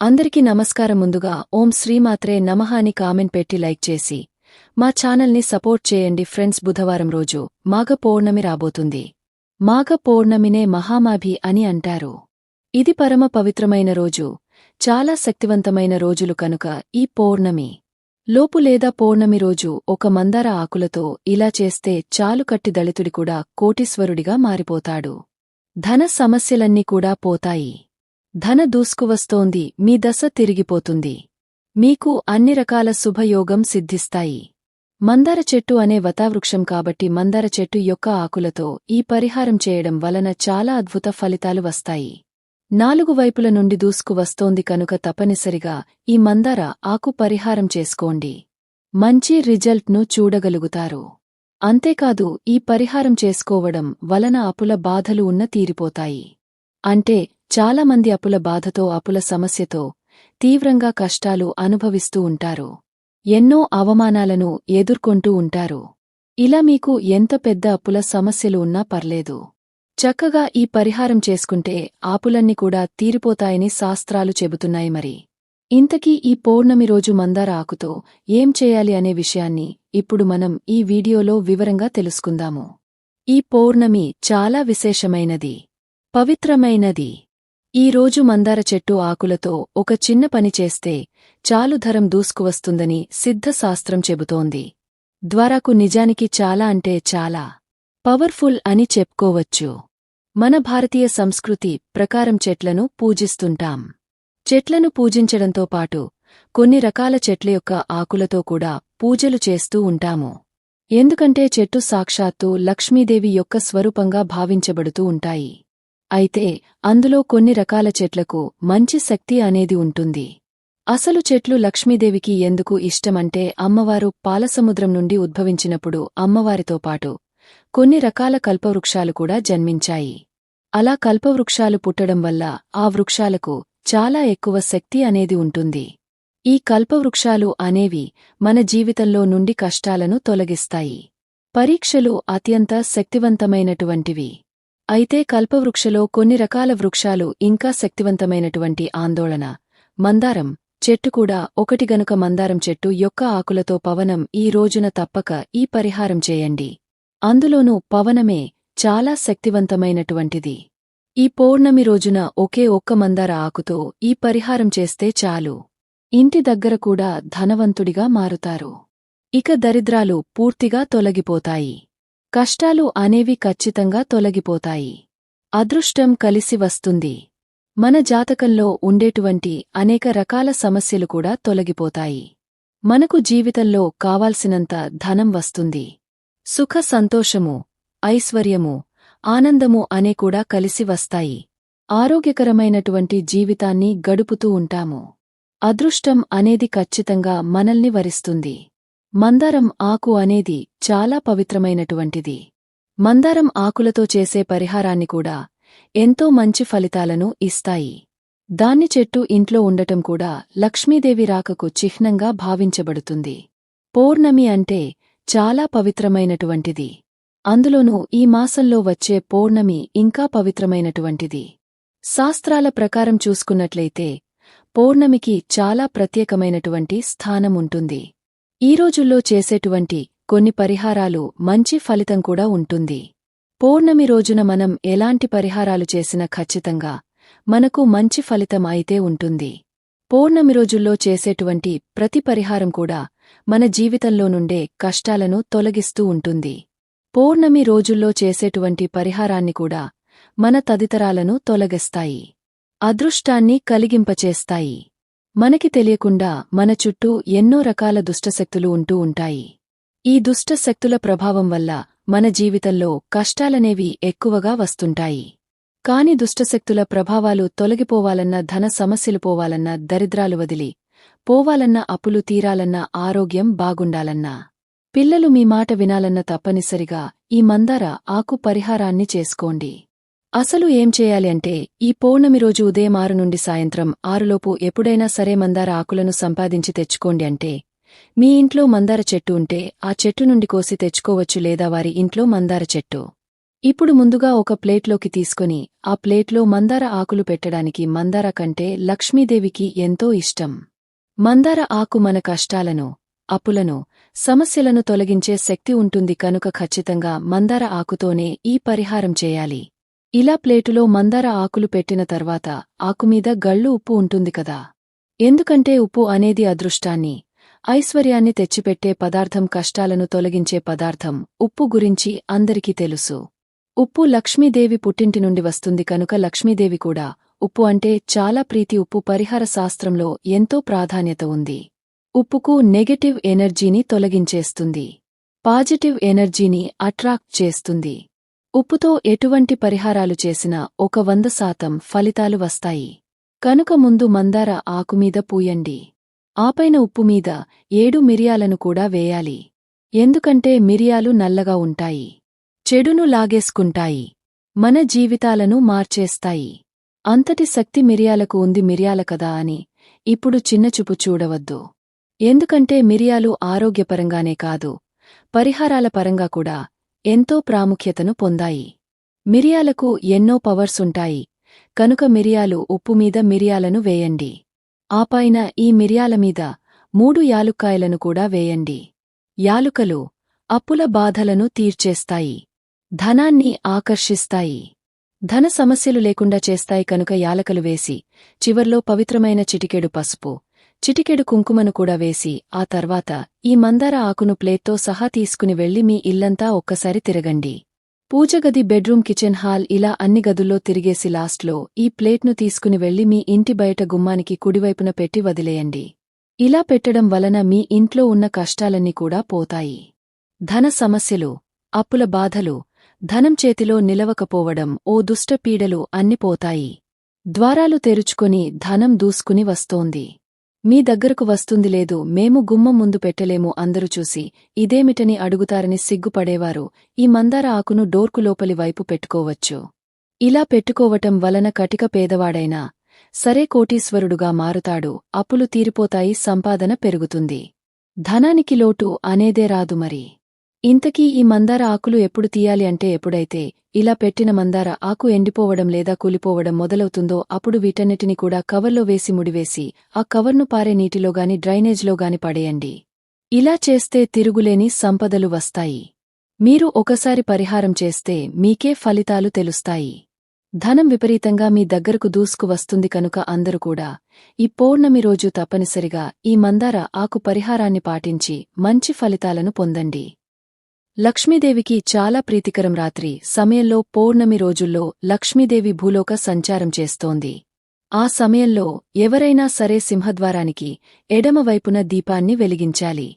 అందరికీ నమస్కారం ముందుగా ఓం శ్రీమాత్రే నమః అని కామెంట్ పెట్టి లైక్ చేసి మా ఛానల్ని సపోర్ట్ చేయండి ఫ్రెండ్స్. బుధవారం రోజు మాఘ పౌర్ణమి రాబోతుంది. మాఘ పౌర్ణమినే మహామాభి అని అంటారు. ఇది పరమ పవిత్రమైన రోజు. చాలా శక్తివంతమైన రోజులు కనుక ఈ పౌర్ణమి. లోపు లేదా పౌర్ణమి రోజు ఒక మందార ఆకులతో ఇలా చేస్తే చాలు కట్టి దళితుడి కూడా కోటీశ్వరుడిగా మారిపోతాడు. ధన సమస్యలన్నీ కూడా పోతాయి. ధన దూసుకువస్తోంది మీ దశ తిరిగిపోతుంది. మీకు అన్ని రకాల శుభయోగం సిద్ధిస్తాయి. మందార చెట్టు అనే వతావృక్షం కాబట్టి మందార చెట్టు యొక్క ఆకులతో ఈ పరిహారం చేయడం వలన చాలా అద్భుత ఫలితాలు వస్తాయి. నాలుగు వైపుల నుండి దూసుకువస్తోంది కనుక తప్పనిసరిగా ఈ మందార ఆకు పరిహారం చేసుకోండి. మంచి రిజల్ట్ను చూడగలుగుతారు. అంతేకాదు ఈ పరిహారం చేసుకోవడం వలన అపుల బాధలు ఉన్న తీరిపోతాయి. అంటే చాలామంది అపుల బాధతో అపుల సమస్యతో తీవ్రంగా కష్టాలు అనుభవిస్తూ ఉంటారు. ఎన్నో అవమానాలను ఎదుర్కొంటూ ఉంటారు. ఇలా మీకు ఎంత పెద్ద అప్పుల సమస్యలు ఉన్నా పర్లేదు. చక్కగా ఈ పరిహారం చేసుకుంటే ఆపులన్నీ కూడా తీరిపోతాయని శాస్త్రాలు చెబుతున్నాయి మరి. ఇంతకీ ఈ పౌర్ణమి రోజు మందార ఆకుతో ఏం చేయాలి అనే విషయాన్ని ఇప్పుడు మనం ఈ వీడియోలో వివరంగా తెలుసుకుందాము. ఈ పౌర్ణమి చాలా విశేషమైనది. పవిత్రమైనది. ఈ రోజు మందార చెట్టు ఆకులతో ఒక చిన్న పని చేస్తే చాలు ధరం దూసుకువస్తుందని సిద్ధశాస్త్రం చెబుతోంది. ద్వారాకు నిజానికి చాలా అంటే చాలా పవర్ఫుల్ అని చెప్పుకోవచ్చు. మన భారతీయ సంస్కృతి ప్రకారం చెట్లను పూజిస్తుంటాం. చెట్లను పూజించడంతో పాటు కొన్ని రకాల చెట్ల యొక్క ఆకులతో కూడా పూజలు చేస్తూ ఉంటాము. ఎందుకంటే చెట్టు సాక్షాత్తు లక్ష్మీదేవి యొక్క స్వరూపంగా భావించబడుతూ ఉంటాయి. అయితే అందులో కొన్ని రకాల చెట్లకు మంచి శక్తి అనేది ఉంటుంది. అసలు చెట్లు లక్ష్మీదేవికి ఎందుకు ఇష్టమంటే అమ్మవారు పాలసముద్రం నుండి ఉద్భవించినప్పుడు అమ్మవారితో పాటు కొన్ని రకాల కల్పవృక్షాలు కూడా జన్మించాయి. అలా కల్పవృక్షాలు పుట్టడం వల్ల ఆ వృక్షాలకు చాలా ఎక్కువ శక్తి అనేది ఉంటుంది. ఈ కల్పవృక్షాలు అనేవి మన జీవితంలో నుండి కష్టాలను తొలగిస్తాయి. పరీక్షలు అత్యంత శక్తివంతమైనటువంటివి. అయితే కల్పవృక్షలో కొన్ని రకాల వృక్షాలు ఇంకా శక్తివంతమైనటువంటి ఆందోళన. మందారం చెట్టు కూడా ఒకటి గనుక మందారం చెట్టు యొక్క ఆకులతో పవనం ఈ రోజున తప్పక ఈ పరిహారం చేయండి. అందులోనూ పవనమే చాలా శక్తివంతమైనటువంటిది. ఈ పౌర్ణమి రోజున ఒకే ఒక్క మందార ఆకుతో ఈ పరిహారం చేస్తే చాలు. ఇంటి దగ్గర కూడా ధనవంతుడిగా మారుతారు. ఇక దరిద్రాలు పూర్తిగా తొలగిపోతాయి. కష్టాలు అనేవి ఖచ్చితంగా తొలగిపోతాయి. అదృష్టం కలిసి వస్తుంది. మన జాతకంలో ఉండేటువంటి అనేక రకాల సమస్యలు కూడా తొలగిపోతాయి. మనకు జీవితంలో కావాల్సినంత ధనం వస్తుంది. సుఖ సంతోషము ఐశ్వర్యము ఆనందము అనే కూడా కలిసి వస్తాయి. ఆరోగ్యకరమైనటువంటి జీవితాన్ని గడుపుతూ ఉంటాము. అదృష్టం అనేది ఖచ్చితంగా మనల్ని వరిస్తుంది. మందారం ఆకు అనేది చాలా పవిత్రమైనటువంటిది. మందారం ఆకులతో చేసే పరిహారాన్ని కూడా ఎంతో మంచి ఫలితాలను ఇస్తాయి. దాన్ని చెట్టు ఇంట్లో ఉండటం కూడా లక్ష్మీదేవి రాకకు చిహ్నంగా భావించబడుతుంది. పౌర్ణమి అంటే చాలా పవిత్రమైనటువంటిది. అందులోనూ ఈ మాసంలో వచ్చే పౌర్ణమి ఇంకా పవిత్రమైనటువంటిది. శాస్త్రాల ప్రకారం చూసుకున్నట్లయితే పౌర్ణమికి చాలా ప్రత్యేకమైనటువంటి స్థానముంటుంది. ఈ రోజుల్లో చేసేటువంటి కొన్ని పరిహారాలు మంచి ఫలితం కూడా ఉంటుంది. పౌర్ణమి రోజున మనం ఎలాంటి పరిహారాలు చేసినా ఖచ్చితంగా మనకు మంచి ఫలితం అయితే ఉంటుంది. పౌర్ణమి రోజుల్లో చేసేటువంటి ప్రతి పరిహారం కూడా మన జీవితంలో నుండే కష్టాలను తొలగిస్తూ ఉంటుంది. పౌర్ణమి రోజుల్లో చేసేటువంటి పరిహారాన్ని కూడా మన తదితరాలను తొలగిస్తాయి. అదృష్టాన్ని కలిగింపచేస్తాయి. మనకి తెలియకుండా మన చుట్టూ ఎన్నో రకాల దుష్టశక్తులు ఉంటూ ఉంటాయి. ఈ దుష్టశక్తుల ప్రభావం వల్ల మన జీవితంలో కష్టాలనేవి ఎక్కువగా వస్తుంటాయి. కాని దుష్టశక్తుల ప్రభావాలు తొలగిపోవాలన్న ధన సమస్యలు పోవాలన్న దరిద్రాలు వదిలి పోవాలన్న అప్పులు తీరాలన్న ఆరోగ్యం బాగుండాలన్నా. పిల్లలు మీ మాట వినాలన్న తప్పనిసరిగా ఈ మందార ఆకు పరిహారాన్ని చేసుకోండి. అసలు ఏం చేయాలి అంటే ఈ పౌర్ణమి రోజు ఉదయం ఆరు నుండి సాయంత్రం ఆరులోపు ఎప్పుడైనా సరే మందార ఆకులను సంపాదించి తెచ్చుకోండి అంటే మీ ఇంట్లో మందార చెట్టు ఉంటే ఆ చెట్టు నుండి కోసి తెచ్చుకోవచ్చు లేదా వారి ఇంట్లో మందార చెట్టు. ఇప్పుడు ముందుగా ఒక ప్లేట్లోకి తీసుకుని ఆ ప్లేట్లో మందార ఆకులు పెట్టడానికి మందార కంటే లక్ష్మీదేవికి ఎంతో ఇష్టం. మందార ఆకు మన కష్టాలను అప్పులను సమస్యలను తొలగించే శక్తి ఉంటుంది కనుక ఖచ్చితంగా మందార ఆకుతోనే ఈ పరిహారం చేయాలి. ఇలా ప్లేటులో మందార ఆకులు పెట్టిన తర్వాత ఆకుమీద గళ్ళు ఉప్పు ఉంటుంది కదా. ఎందుకంటే ఉప్పు అనేది అదృష్టాన్ని ఐశ్వర్యాన్ని తెచ్చిపెట్టే పదార్థం కష్టాలను తొలగించే పదార్థం ఉప్పు గురించి అందరికీ తెలుసు. ఉప్పు లక్ష్మీదేవి పుట్టింటి నుండి వస్తుంది కనుక లక్ష్మీదేవి కూడా ఉప్పు అంటే చాలా ప్రీతి ఉప్పు పరిహార శాస్త్రంలో ఎంతో ప్రాధాన్యత ఉంది. ఉప్పుకు నెగటివ్ ఎనర్జీని తొలగించేస్తుంది. పాజిటివ్ ఎనర్జీని అట్రాక్ట్ చేస్తుంది. ఉప్పుతో ఎటువంటి పరిహారాలు చేసినా ఒక వంద శాతం ఫలితాలు వస్తాయి. కనుక ముందు మందార ఆకుమీద పూయండి. ఆపైన ఉప్పుమీద ఏడు మిరియాలను కూడా వేయాలి. ఎందుకంటే మిరియాలు నల్లగా ఉంటాయి. చెడును లాగేసుకుంటాయి. మన జీవితాలను మార్చేస్తాయి. అంతటి శక్తి మిరియాలకు ఉంది మిరియాల కదా అని ఇప్పుడు చిన్నచూపు చూడవద్దు. ఎందుకంటే మిరియాలు ఆరోగ్యపరంగానే కాదు పరిహారాల పరంగా కూడా ఎంతో ప్రాముఖ్యతను పొందాయి. మిరియాలకు ఎన్నో పవర్స్ ఉంటాయి. కనుక మిరియాలు ఉప్పుమీద మిరియాలను వేయండి. ఆపైన ఈ మిరియాల మీద మూడు యాలుక్కాయలను కూడా వేయండి. యాలుకలు అప్పుల బాధలను తీర్చేస్తాయి. ధనాన్ని ఆకర్షిస్తాయి. ధన సమస్యలు లేకుండా చేస్తాయి కనుక యాలకలు వేసి చివర్లో పవిత్రమైన చిటికెడు పసుపు చిటికెడు కుంకుమను కూడా వేసి ఆ తర్వాత ఈ మందార ఆకును ప్లేట్తో సహా తీసుకుని వెళ్ళి మీ ఇల్లంతా ఒక్కసారి తిరగండి. పూజగది బెడ్రూమ్ కిచెన్ హాల్ ఇలా అన్ని గదుల్లో తిరిగేసి లాస్ట్లో ఈ ప్లేట్ను తీసుకుని వెళ్ళి మీ ఇంటి బయట గుమ్మానికి కుడివైపున పెట్టి వదిలేయండి. ఇలా పెట్టడం వలన మీ ఇంట్లో ఉన్న కష్టాలన్నీ కూడా పోతాయి. ధన సమస్యలు అప్పుల బాధలు ధనం చేతిలో నిలవకపోవడం ఓ దుష్టపీడలు అన్ని పోతాయి. ద్వారాలు తెరుచుకొని ధనం దూసుకుని వస్తోంది. మీ దగ్గరకు వస్తుంది లేదు మేము గుమ్మం ముందు పెట్టలేము అందరూ చూసి. ఇదేమిటని అడుగుతారని సిగ్గుపడేవారు. ఈ మందార ఆకును డోర్కు లోపలి వైపు పెట్టుకోవచ్చు. ఇలా పెట్టుకోవటం వలన కటిక పేదవాడైనా సరే కోటీశ్వరుడుగా మారుతాడు అప్పులు తీరిపోతాయి సంపాదన పెరుగుతుంది. ధనానికి లోటు అనేదే రాదు మరి. ఇంతకీ ఈ మందార ఆకులు ఎప్పుడు తీయాలి అంటే ఎప్పుడైతే ఇలా పెట్టిన మందార ఆకు ఎండిపోవడం లేదా కూలిపోవడం మొదలవుతుందో అప్పుడు వీటన్నిటిని కూడా కవర్లో వేసి ముడివేసి ఆ కవర్ను పారే నీటిలోగాని డ్రైనేజ్లోగాని పడేయండి. ఇలా చేస్తే తిరుగులేని సంపదలు వస్తాయి. మీరు ఒకసారి పరిహారం చేస్తే మీకే ఫలితాలు తెలుస్తాయి. ధనం విపరీతంగా మీ దగ్గరకు దూసుకు వస్తుంది కనుక అందరూ కూడా ఈ పౌర్ణమి రోజు తప్పనిసరిగా ఈ మందార ఆకు పరిహారాన్ని పాటించి మంచి ఫలితాలను పొందండి. లక్ష్మీదేవికి చాలా ప్రీతికరం రాత్రి సమయంలో పౌర్ణమి రోజుల్లో లక్ష్మీదేవి భూలోక సంచారం చేస్తోంది. ఆ సమయంలో ఎవరైనా సరే సింహద్వారానికి ఎడమవైపున దీపాన్ని వెలిగించాలి.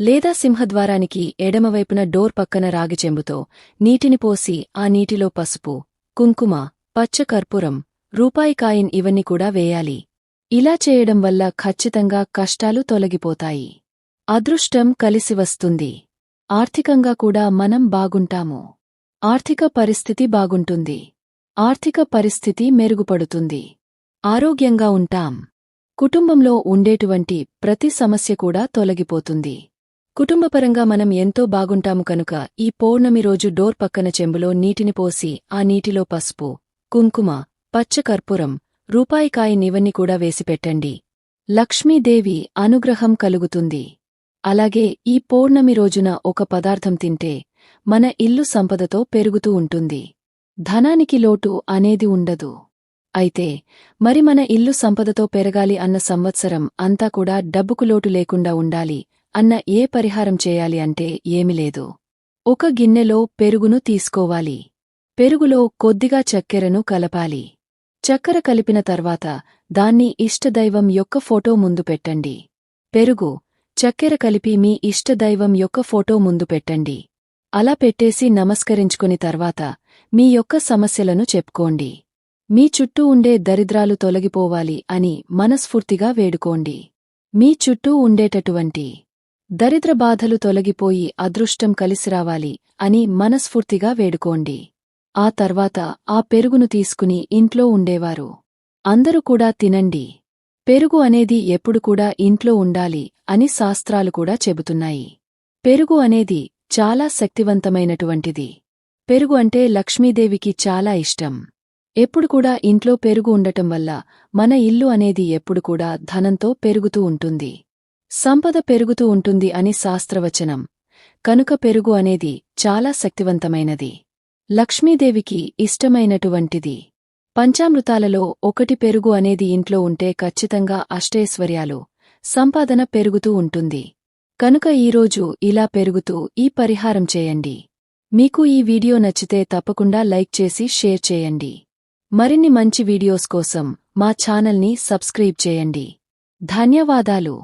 లేదా సింహద్వారానికి ఎడమవైపున డోర్ పక్కన రాగిచెంబుతో నీటిని పోసి ఆ నీటిలో పసుపు కుంకుమ పచ్చ కర్పూరం రూపాయి కాయిన్ ఇవన్నీ కూడా వేయాలి. ఇలా చేయడం వల్ల ఖచ్చితంగా కష్టాలు తొలగిపోతాయి. అదృష్టం కలిసి వస్తుంది. ఆర్థికంగా కూడా మనం బాగుంటాము. ఆర్థిక పరిస్థితి బాగుంటుంది. ఆర్థిక పరిస్థితి మెరుగుపడుతుంది. ఆరోగ్యంగా ఉంటాం. కుటుంబంలో ఉండేటువంటి ప్రతి సమస్య కూడా తొలగిపోతుంది. కుటుంబపరంగా మనం ఎంతో బాగుంటాము కనుక ఈ పౌర్ణమి రోజు డోర్ పక్కన చెంబులో నీటిని పోసి ఆ నీటిలో పసుపు కుంకుమ పచ్చకర్పూరం కర్పూరం రూపాయి కూడా వేసిపెట్టండి లక్ష్మీదేవి అనుగ్రహం కలుగుతుంది. అలాగే ఈ పౌర్ణమి రోజున ఒక పదార్థం తింటే మన ఇల్లు సంపదతో పెరుగుతూ ఉంటుంది. ధనానికి లోటు అనేది ఉండదు. అయితే మరి మన ఇల్లు సంపదతో పెరగాలి అన్న సంవత్సరం అంతా కూడా డబ్బుకు లోటు లేకుండా ఉండాలి అన్న ఏ పరిహారం చేయాలి అంటే ఏమి లేదు. ఒక గిన్నెలో పెరుగును తీసుకోవాలి. పెరుగులో కొద్దిగా చక్కెరను కలపాలి. చక్కెర కలిపిన తర్వాత దాన్ని ఇష్టదైవం యొక్క ఫోటో ముందు పెట్టండి. పెరుగు చక్కెర కలిపి మీ ఇష్టదైవం యొక్క ఫోటో ముందు పెట్టండి. అలా పెట్టేసి నమస్కరించుకుని తర్వాత మీ యొక్క సమస్యలను చెప్పుకోండి. మీ చుట్టూ ఉండే దరిద్రాలు తొలగిపోవాలి అని మనస్ఫూర్తిగా వేడుకోండి. మీ చుట్టూ ఉండేటటువంటి దరిద్ర బాధలు తొలగిపోయి అదృష్టం కలిసిరావాలి అని మనస్ఫూర్తిగా వేడుకోండి. ఆ తర్వాత ఆ పెరుగును తీసుకుని ఇంట్లో ఉండేవారు. అందరూ కూడా తినండి. పెరుగు అనేది ఎప్పుడు కూడా ఇంట్లో ఉండాలి అని శాస్త్రాలు కూడా చెబుతున్నాయి. పెరుగు అనేది చాలా శక్తివంతమైనటువంటిది. పెరుగు అంటే లక్ష్మీదేవికి చాలా ఇష్టం. ఎప్పుడు కూడా ఇంట్లో పెరుగు ఉండటం వల్ల మన ఇల్లు అనేది ఎప్పుడు కూడా ధనంతో పెరుగుతూ ఉంటుంది. సంపద పెరుగుతూ ఉంటుంది అని శాస్త్రవచనం. కనుక పెరుగు అనేది చాలా శక్తివంతమైనది. లక్ష్మీదేవికి ఇష్టమైనటువంటిది. పంచామృతాలలో ఒకటి పెరుగు అనేది ఇంట్లో ఉంటే ఖచ్చితంగా అష్టైశ్వర్యాలు. సంపాదన పెరుగుతూ ఉంటుంది. కనుక ఈరోజు ఇలా పెరుగుతూ ఈ పరిహారం చేయండి. మీకు ఈ వీడియో నచ్చితే తప్పకుండా లైక్ చేసి షేర్ చేయండి. మరిన్ని మంచి వీడియోస్ కోసం మా ఛానల్ని సబ్స్క్రైబ్ చేయండి. ధన్యవాదాలు.